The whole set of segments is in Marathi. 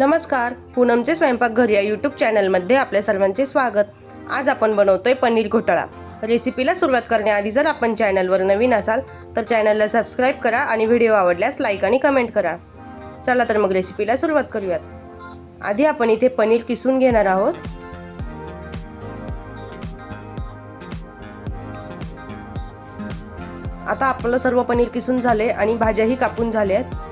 नमस्कार पूनमचे स्वयंपाकघर या यूट्यूब चॅनलमध्ये आपल्या सर्वांचे स्वागत. आज आपण बनवतोय पनीर घोटाळा. रेसिपीला सुरुवात करण्याआधी जर आपण चॅनलवर नवीन असाल तर चॅनलला सबस्क्राईब करा आणि व्हिडिओ आवडल्यास लाईक आणि कमेंट करा. चला तर मग रेसिपीला सुरुवात करूयात. आधी आपण इथे पनीर किसून घेणार आहोत. आता आपलं सर्व पनीर किसून झाले आणि भाज्याही कापून झाल्या आहेत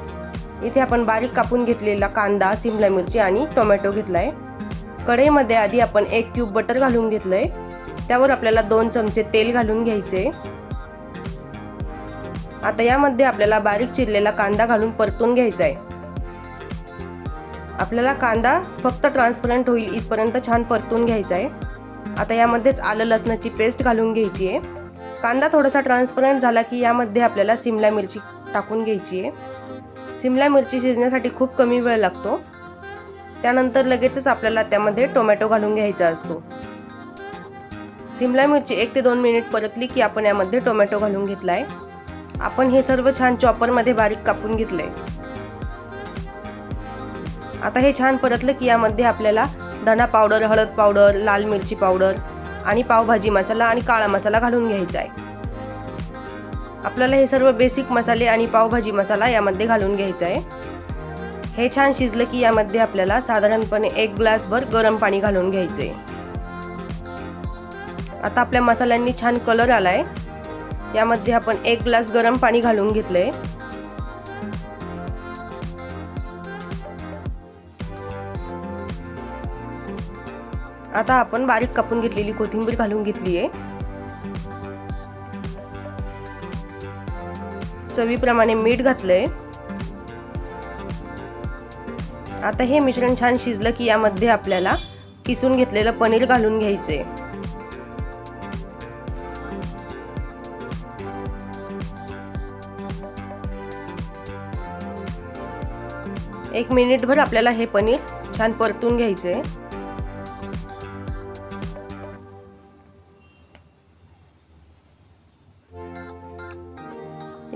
इथे आपण बारीक कापून घेतलेला कांदा सिमला मिरची आणि टोमॅटो घेतला आहे कढईमध्ये आधी आपण एक क्यूब बटर घालून घेतलं आहे त्यावर आपल्याला दोन चमचे तेल घालून घ्यायचे. आता यामध्ये आपल्याला बारीक चिरलेला कांदा घालून परतून घ्यायचा आहे आपल्याला कांदा फक्त ट्रान्सपरंट होईल इथपर्यंत छान परतून घ्यायचा आहे आता यामध्येच आलं लसणाची पेस्ट घालून घ्यायची आहे कांदा थोडासा ट्रान्सपरंट झाला की यामध्ये आपल्याला सिमला मिरची टाकून घ्यायची आहे सिमला मिरची शिजण्यासाठी खूप कमी वेळ लागतो. त्यानंतर लगेचच आपल्याला त्यामध्ये टोमॅटो घालून घ्यायचा असतो. सिमला मिरची एक ते दोन मिनिट परतली की आपण यामध्ये टोमॅटो घालून घेतलाय. आपण हे सर्व छान चॉपरमध्ये बारीक कापून घेतलंय. आता हे छान परतलं की यामध्ये आपल्याला धना पावडर हळद पावडर लाल मिरची पावडर आणि पावभाजी मसाला आणि काळा मसाला घालून घ्यायचा आहे. आपल्याला हे सर्व बेसिक मसाले आणि पावभाजी मसाला यामध्ये घालून घ्यायचा आहे. हे छान शिजलं की यामध्ये आपल्याला साधारणपणे एक ग्लासभर गरम पाणी घालून घ्यायचं आहे. आता आपल्या मसाल्यांनी छान कलर आलाय. यामध्ये आपण एक ग्लास गरम पाणी घालून घेतलंय. आता आपण बारीक कापून घेतलेली कोथिंबीर घालून घेतली आहे. चवीप्रमाणे मीठ घातलंय. आता हे मिश्रण छान शिजलं की यामध्ये आपल्याला किसून घेतलेलं पनीर घालून घ्यायचे. एक मिनिटभर आपल्याला हे पनीर छान परतून घ्यायचे.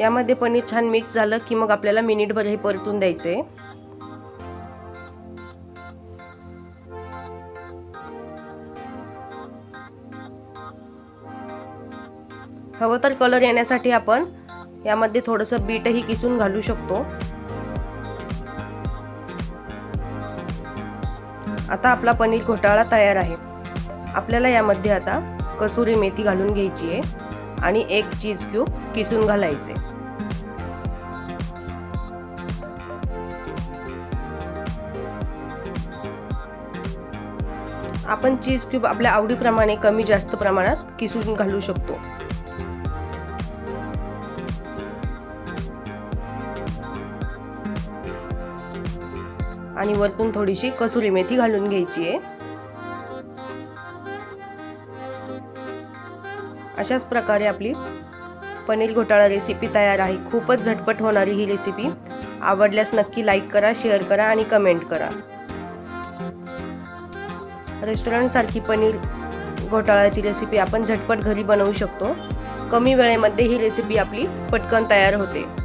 यामध्ये पनीर छान मिक्स झालं की मग आपल्याला मिनिटभर हे परतून द्यायचे हवं तर कलर येण्यासाठी आपण यामध्ये थोडंसं बीटही किसून घालू शकतो. आता आपला पनीर घोटाळा तयार आहे. आपल्याला यामध्ये आता कसुरी मेथी घालून घ्यायची आहे आणि एक चीज क्यूब किसून घालायचे. आपण चीज क्यूब आपल्या आवडीप्रमाणे कमी जास्त प्रमाणात किसून घालू शकतो. आणि वरतून थोडीशी कसुरी मेथी घालून घ्यायची आहे. अशाच प्रकारे आपली पनीर घोटाळा रेसिपी तयार आहे. खूपच झटपट होणारी ही रेसिपी आवडल्यास नक्की लाईक करा शेअर करा आणि कमेंट करा. रेस्टॉरंटसारखी पनीर घोटाळ्याची रेसिपी आपण झटपट घरी बनवू शकतो. कमी वेळेमध्ये ही रेसिपी आपली पटकन तयार होते.